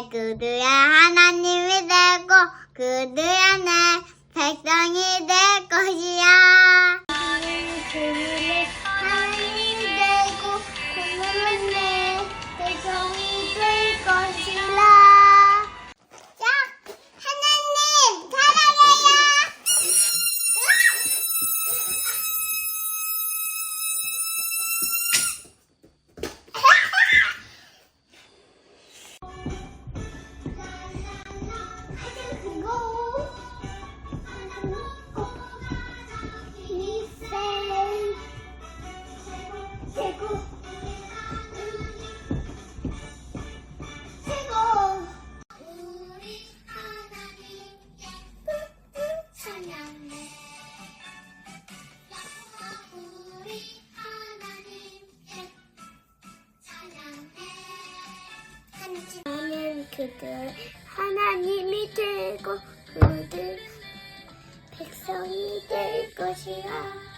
그들의 하나님이 되고 그들 안에 백성이 될것 그들 하나님이 되고 그들 백성이 될 것이라.